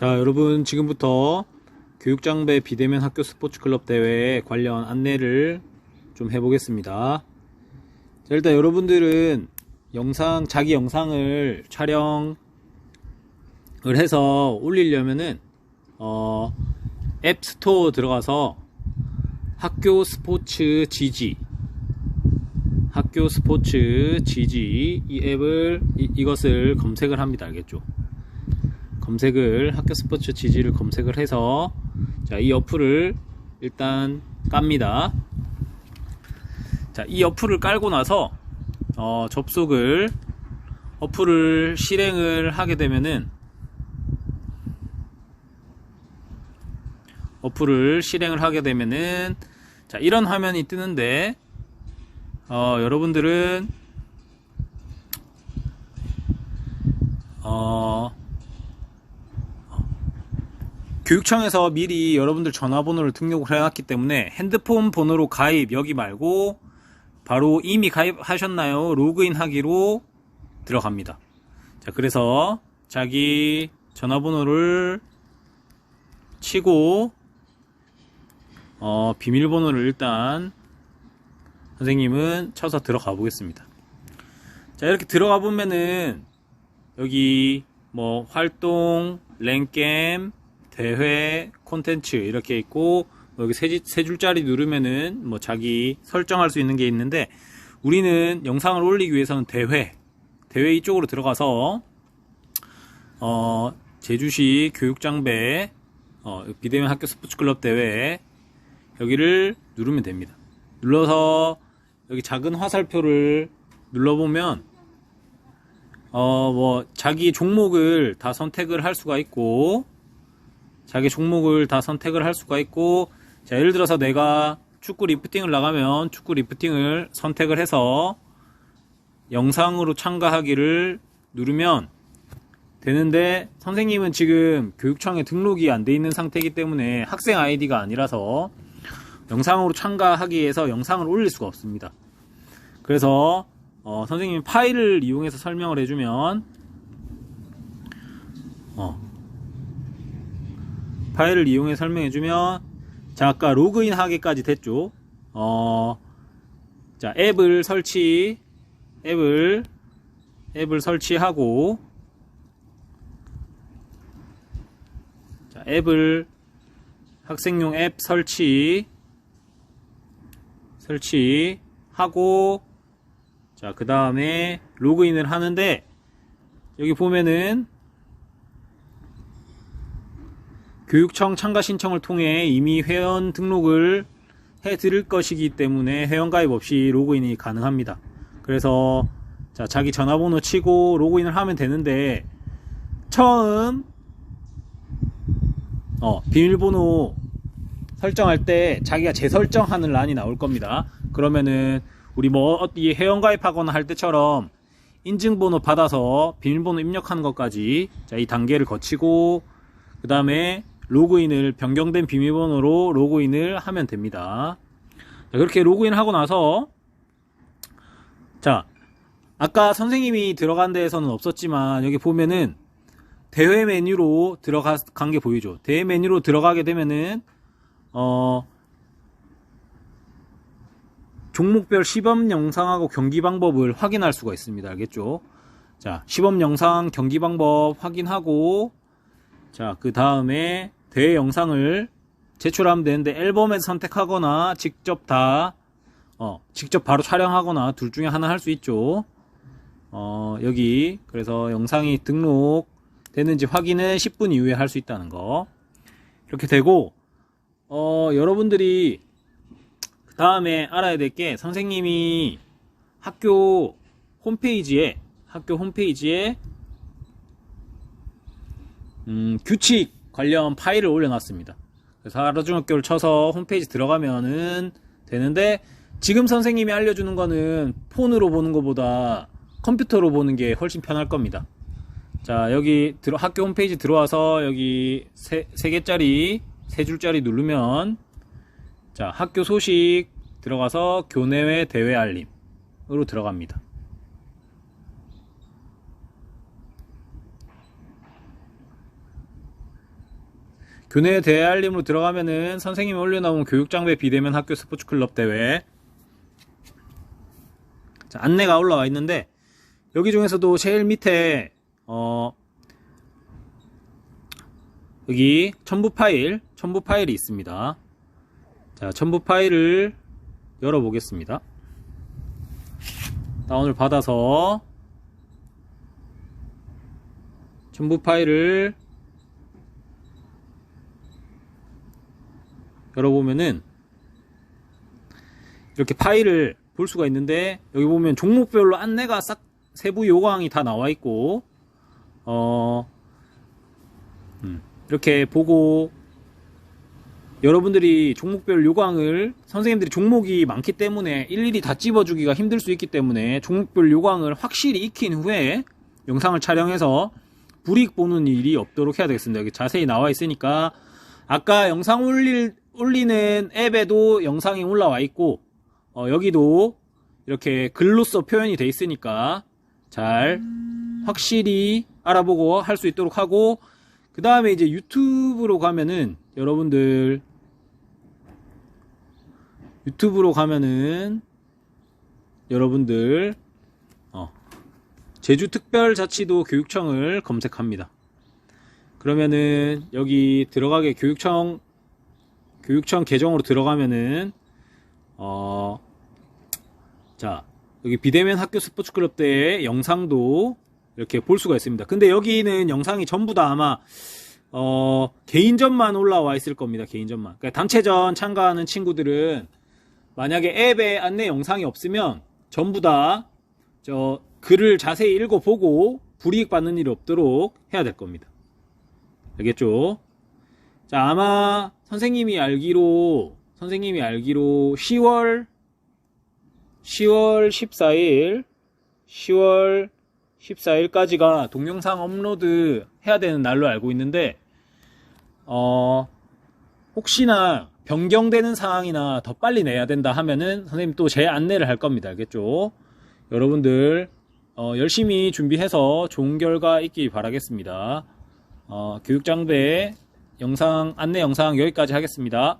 자, 여러분 지금부터 교육장배 비대면 학교 스포츠클럽 대회 관련 안내를 좀 해보겠습니다. 자, 일단 여러분들은 영상, 자기 영상을 촬영을 해서 올리려면은, 어, 앱 스토어 들어가서 학교 스포츠 지지, 학교 스포츠 지지 이 앱을, 이, 이것을 검색을 합니다. 알겠죠? 검색을 학교 스포츠 지지를 검색을 해서 자, 이 어플을 일단 깝니다. 자, 이 어플을 깔고 나서 어, 접속을 어플을 실행을 하게 되면은 어플을 실행을 하게 되면은 자, 이런 화면이 뜨는데 어, 여러분들은 어, 교육청에서 미리 여러분들 전화번호를 등록을 해놨기 때문에 핸드폰 번호로 가입 여기 말고 바로 이미 가입하셨나요? 로그인 하기로 들어갑니다. 자, 그래서 자기 전화번호를 치고 어, 비밀번호를 일단 선생님은 쳐서 들어가 보겠습니다. 자, 이렇게 들어가 보면은 여기 뭐 활동, 랭겜, 대회, 콘텐츠 이렇게 있고 여기 세, 세 줄짜리 누르면은 뭐 자기 설정할 수 있는 게 있는데 우리는 영상을 올리기 위해서는 대회, 대회 이쪽으로 들어가서 어, 제주시 교육장배 어, 비대면 학교 스포츠클럽 대회 여기를 누르면 됩니다. 눌러서 여기 작은 화살표를 눌러보면 어, 뭐 자기 종목을 다 선택을 할 수가 있고 자기 종목을 다 선택을 할 수가 있고 자 예를 들어서 내가 축구 리프팅을 나가면 축구 리프팅을 선택을 해서 영상으로 참가하기를 누르면 되는데 선생님은 지금 교육청에 등록이 안 돼 있는 상태이기 때문에 학생 아이디가 아니라서 영상으로 참가하기 위해서 영상을 올릴 수가 없습니다. 그래서 어, 선생님이 파일을 이용해서 설명을 해주면 어, 파일을 이용해 설명해주면 자 아까 로그인 하기까지 됐죠. 어, 자 앱을 설치 앱을 앱을 설치하고 자 앱을 학생용 앱 설치 설치하고 자 그 다음에 로그인을 하는데 여기 보면은 교육청 참가 신청을 통해 이미 회원 등록을 해 드릴 것이기 때문에 회원 가입 없이 로그인이 가능합니다. 그래서 자, 자기 전화번호 치고 로그인을 하면 되는데 처음 어, 비밀번호 설정할 때 자기가 재설정하는 란이 나올 겁니다. 그러면은 우리 뭐 어디 회원 가입하거나 할 때처럼 인증번호 받아서 비밀번호 입력하는 것까지 자, 이 단계를 거치고 그 다음에 로그인을 변경된 비밀번호로 로그인을 하면 됩니다. 자, 그렇게 로그인 하고 나서 자 아까 선생님이 들어간 데에서는 없었지만 여기 보면은 대회 메뉴로 들어간 게 보이죠. 대회 메뉴로 들어가게 되면은 어 종목별 시범 영상하고 경기 방법을 확인할 수가 있습니다. 알겠죠? 자, 시범 영상 경기 방법 확인하고 자, 그 다음에 대회 영상을 제출하면 되는데 앨범에서 선택하거나 직접 다 어, 직접 바로 촬영하거나 둘 중에 하나 할 수 있죠. 어, 여기 그래서 영상이 등록되는지 확인은 10분 이후에 할 수 있다는 거. 이렇게 되고 어, 여러분들이 그 다음에 알아야 될 게 선생님이 학교 홈페이지에 학교 홈페이지에 음, 규칙 관련 파일을 올려놨습니다. 그래서 하루중학교를 쳐서 홈페이지 들어가면은 되는데 지금 선생님이 알려주는 거는 폰으로 보는 것보다 컴퓨터로 보는 게 훨씬 편할 겁니다. 자 여기 들어, 학교 홈페이지 들어와서 여기 세, 세 개짜리 세 줄짜리 누르면 자 학교 소식 들어가서 교내외 대회 알림으로 들어갑니다. 교내 대회 알림으로 들어가면은 선생님이 올려놓은 교육장배 비대면 학교 스포츠클럽 대회. 자, 안내가 올라와 있는데 여기 중에서도 제일 밑에 어 여기 첨부 파일 첨부 파일이 있습니다. 자 첨부 파일을 열어 보겠습니다. 다운을 받아서 첨부 파일을 열어보면은 이렇게 파일을 볼 수가 있는데 여기 보면 종목별로 안내가 싹 세부 요강이 다 나와 있고 어 음, 이렇게 보고 여러분들이 종목별 요강을 선생님들이 종목이 많기 때문에 일일이 다 찝어주기가 힘들 수 있기 때문에 종목별 요강을 확실히 익힌 후에 영상을 촬영해서 불이익 보는 일이 없도록 해야 되겠습니다. 여기 자세히 나와 있으니까 아까 영상 올릴, 올리는 앱에도 영상이 올라와 있고 어, 여기도 이렇게 글로써 표현이 돼 있으니까 잘 확실히 알아보고 할 수 있도록 하고 그 다음에 이제 유튜브로 가면은 여러분들 유튜브로 가면은 여러분들 어, 제주특별자치도 교육청을 검색합니다. 그러면은 여기 들어가게 교육청 교육청 계정으로 들어가면은 어, 자, 여기 비대면 학교 스포츠 클럽 대회 영상도 이렇게 볼 수가 있습니다. 근데 여기는 영상이 전부 다 아마 어, 개인전만 올라와 있을 겁니다. 개인전만. 그러니까 단체전 참가하는 친구들은 만약에 앱에 안내 영상이 없으면 전부 다 저 글을 자세히 읽어보고 불이익 받는 일이 없도록 해야 될 겁니다. 알겠죠? 자, 아마 선생님이 알기로 선생님이 알기로 10월 10월 14일 10월 14일까지가 동영상 업로드 해야 되는 날로 알고 있는데 어 혹시나 변경되는 상황이나 더 빨리 내야 된다 하면은 선생님 또 제 안내를 할 겁니다. 알겠죠? 여러분들 어, 열심히 준비해서 좋은 결과 있길 바라겠습니다. 어, 교육장배 영상 안내 영상 여기까지 하겠습니다.